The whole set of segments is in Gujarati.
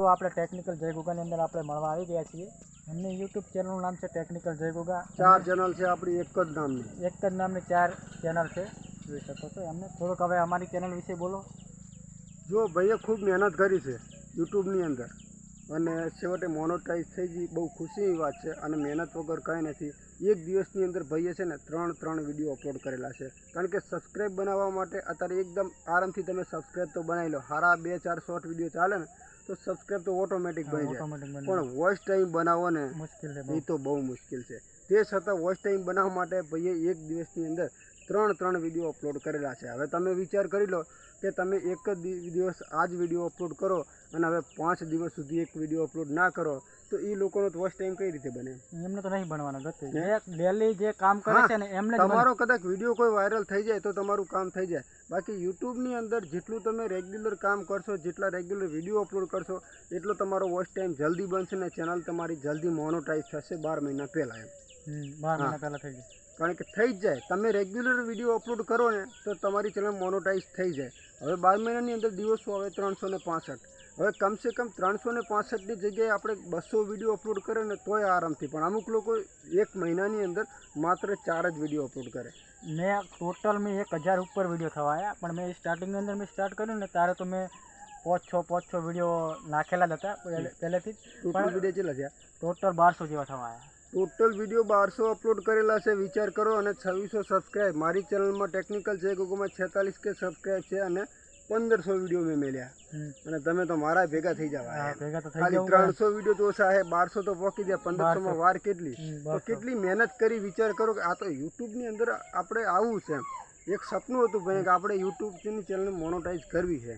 તો આપણે ટેકનિકલ જય ગુગાની અંદર આપણે મળવા આવી ગયા છીએ. એમની યુટ્યુબ ચેનલનું નામ છે ટેકનિકલ જય ગુગા ચાર ચેનલ છે આપણી એક જ નામની. એક જ નામની ચાર ચેનલ છે. જોઈ શકો છો એમને. થોડુંક હવે અમારી ચેનલ વિશે બોલો. જો ભાઈએ ખૂબ મહેનત કરી છે યુટ્યુબની અંદર. અને છેવટે મોનોટાઈઝ થઈ ગઈ બહુ ખુશીની વાત છે. અને મહેનત વગર કંઈ નથી. એક દિવસની અંદર ભાઈએ છે ને ત્રણ ત્રણ વીડિયો અપલોડ કરેલા છે. કારણ કે સબસ્ક્રાઈબ બનાવવા માટે અત્યારે એકદમ આરામથી તમે સબસ્ક્રાઈબ તો બનાવી લો. સારા બે ચાર શોર્ટ વીડિયો ચાલે ને તો સબસ્ક્રાઇબ તો ઓટોમેટિક બની જાય. પણ વોઇસ ટાઈમ બનાવો ને મુશ્કેલ છે એ તો બહુ મુશ્કેલ છે. તે છતાં વોઇસ ટાઈમ બનાવવા માટે ભાઈએ એક દિવસની અંદર ત્રણ ત્રણ વીડિયો અપલોડ કરેલા છે. હવે તમે વિચાર કરી લો કે તમે એક જ દિવસ આ જ વીડિયો અપલોડ કરો અને હવે પાંચ દિવસ સુધી એક વીડિયો અપલોડ ના કરો તો એ લોકોનો વોચ ટાઈમ કઈ રીતે બને? એમને તો નહીં ભણવાનો ગતિ. ડેલી જે કામ કરે છે ને એમને તમારો કદાચ વીડિયો કોઈ વાયરલ થઈ જાય તો તમારું કામ થઈ જાય. બાકી યુટ્યુબની અંદર જેટલું તમે રેગ્યુલર કામ કરશો જેટલા રેગ્યુલર વીડિયો અપલોડ કરશો એટલો તમારો વોચ ટાઈમ જલ્દી બનશે ને ચેનલ તમારી જલ્દી મોનોટાઈઝ થશે બાર મહિના પહેલાં એમ. બાર મહિના પહેલા થઈ જાય કારણ કે થઈ જ જાય. તમે રેગ્યુલર વીડિયો અપલોડ કરો ને તો તમારી ચેનલ મોનોટાઈઝ થઈ જાય. હવે બાર મહિનાની અંદર દિવસો આવે ત્રણસો ને પાસઠ. હવે કમસે કમ ત્રણસો ને પાસઠની જગ્યાએ આપણે બસો વીડિયો અપલોડ કરે ને તોય આરામથી. પણ અમુક લોકો એક મહિનાની અંદર માત્ર ચાર જ વીડિયો અપલોડ કરે. મેં ટોટલ મેં એક હજાર ઉપર વીડિયો થવા આવ્યા પણ મેં સ્ટાર્ટિંગની અંદર મેં સ્ટાર્ટ કર્યું ને ત્યારે તો મેં પાંચ છ પાંચ છ વીડિયો નાખેલા જ હતા પહેલે- પહેલેથી જ. પણ વીડિયો કેટલા થયા? ટોટલ બારસો જેવા થવા આવ્યા ટોટલ વીડિયો બારસો અપલોડ કરેલા છે. વિચાર કરો અને છવ્વીસો સબસ્ક્રાઈબ મારી ચેનલમાં ટેકનિકલ છે. કોકોમાં છેતાલીસ કે સબસ્ક્રાઈબ છે અને પંદરસો વીડિયો મેં મેળ્યા. અને તમે તો મારા ભેગા થઈ જવા. ખાલી ત્રણસો વીડિયો તો ઓછા છે બારસો તો પોકી જાય પંદરસો માં વાર કેટલી? તો કેટલી મહેનત કરી. વિચાર કરો કે આ તો યુટ્યુબની અંદર આપણે આવવું છે એમ. એક સપનું હતું ભાઈ કે આપણે યુટ્યુબની ચેનલ મોનોટાઈઝ કરવી છે.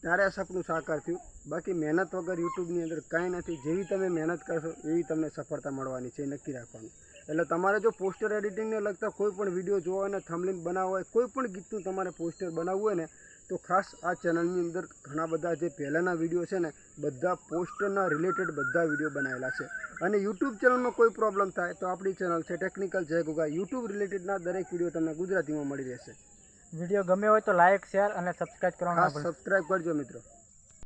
ત્યારે આ સપનું સાકાર થયું. બાકી મહેનત વગર યુટ્યુબની અંદર કાંઈ નથી. જેવી તમે મહેનત કરશો એવી તમને સફળતા મળવાની છે. નક્કી રાખવાનું. એટલે તમારે જો પોસ્ટર એડિટિંગને લગતા કોઈ પણ વીડિયો જોવા હોય ને થમલિન બનાવવા હોય કોઈ પણ ગીતનું તમારે પોસ્ટર બનાવવું હોય ને તો ખાસ આ ચેનલની અંદર ઘણા બધા જે પહેલાંના વીડિયો છે ને બધા પોસ્ટરના રિલેટેડ બધા વીડિયો બનાવેલા છે. અને યુટ્યુબ ચેનલમાં કોઈ પ્રોબ્લેમ થાય તો આપણી ચેનલ છે ટેકનિકલ જય ગુગા યુટ્યુબ રિલેટેડના દરેક વીડિયો તમને ગુજરાતીમાં મળી રહેશે. વીડિયો ગમ્યો હોય તો લાઇક શેર અને સબસ્ક્રાઇબ કરવાનું. સબસ્ક્રાઈબ કરજો મિત્રો.